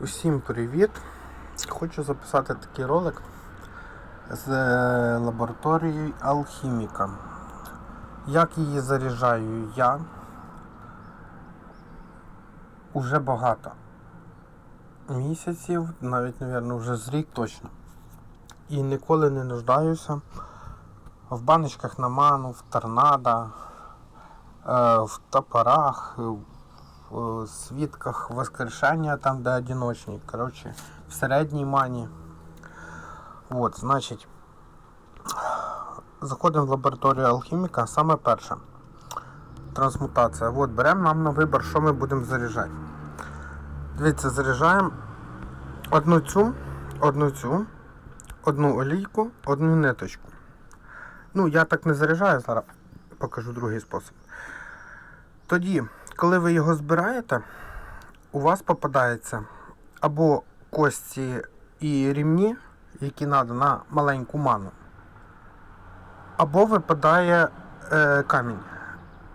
Усім привіт! Хочу записати такий ролик з е, лабораторії алхіміка. Як її заряджаю я уже багато місяців, навіть, мабуть, вже з рік точно. І ніколи не нуждаюся в баночках на ману, в торнадо, е, в топорах, в свідках воскрешення, там де одиночні. Коротше, в середній мані. От, значить, заходимо в лабораторію алхіміка, саме перше. Трансмутація. От, беремо нам на вибір, що ми будемо заряджати. Дивіться, заряджаємо одну цю, одну цю, одну олійку, одну ниточку. Ну, я так не заряджаю, зараз покажу другий спосіб. Тоді, коли ви його збираєте, у вас попадається або кості і рівні, які треба на маленьку ману, або випадає е, камінь,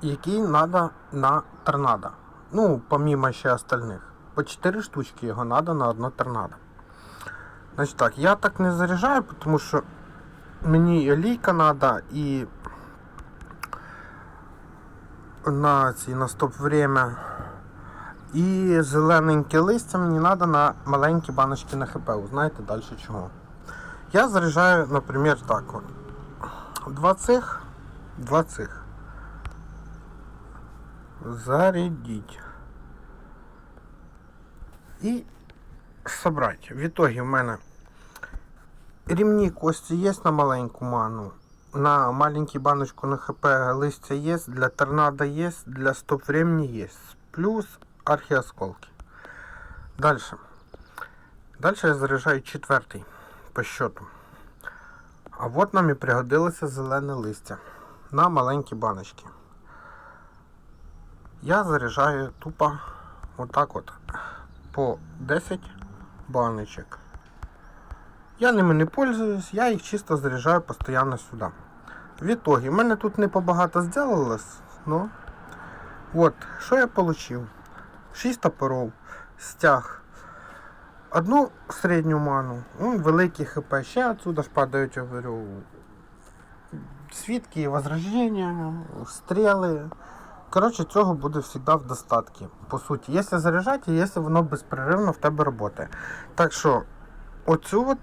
який треба на торнадо. Ну, помімо ще остальних. По 4 штучки його треба на одно торнадо. Значить так, я так не заряджаю, тому що мені і олійка треба і на ці на стоп время. І зелененьке листя мені треба на маленькі баночки на ХПУ. Знаєте далі чого? Я заряджаю, наприклад, так от. Два цих, два цих. Зарядіть. І собрати. В итоге в мене ремні кості є на маленьку ману. На маленькую баночку на хп листья есть, для торнадо есть, для стоп времени есть. Плюс архиосколки. Дальше. Дальше я заряджаю четвертий по счету. А вот нам і пригодилося зелене листя на маленькі баночки. Я заряджаю тупо отак от по 10 баночек. Я ними не пользуюсь, я їх чисто заряджаю постійно сюди. В итоге, в мене тут не побагато зробилось, но от, що я отримав? 6 топоров, стяг, одну середню ману, ну, великий хп, ще отсюда ж падають, я говорю, свідки, возрождення, стріли. Коротше, цього буде завжди в достатку. По суті, якщо заряджати, якщо воно безперервно в тебе працює. Так що, оцю от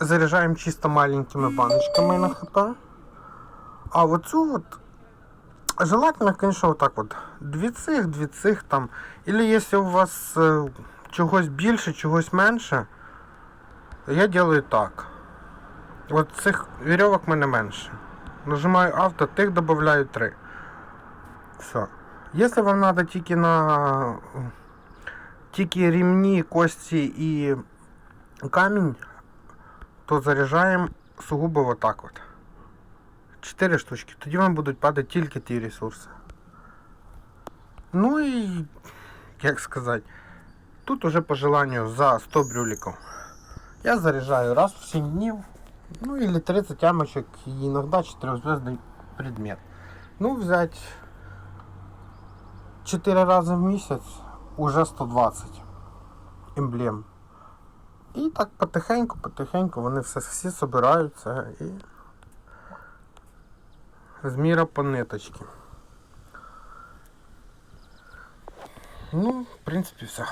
заряджаємо чисто маленькими баночками на хп. А оцю от желательно, конечно, вот так вот. Дві цих, дві цих там. Или якщо у вас е, чогось більше, чогось менше, я делаю так. От цих вірьовок в мене менше. Нажимаю авто, тих додаю 3. Все. Якщо вам треба тільки на тільки ремні, кості і камінь, то заряджаємо сугубо вот так от. 4 штучки. Тоді вам будуть падати тільки ті ресурси. Ну і, як сказати, тут уже по желанию за 100 брюликов. Я заряжаю раз в 7 днів. Ну или 30 ямочек и иногда 4-звездный предмет. Ну, взять 4 рази в місяць уже 120 емблем. І так потихеньку, потихеньку вони все всі собираються і зміра міра по ниточці. Ну, в принципі, все.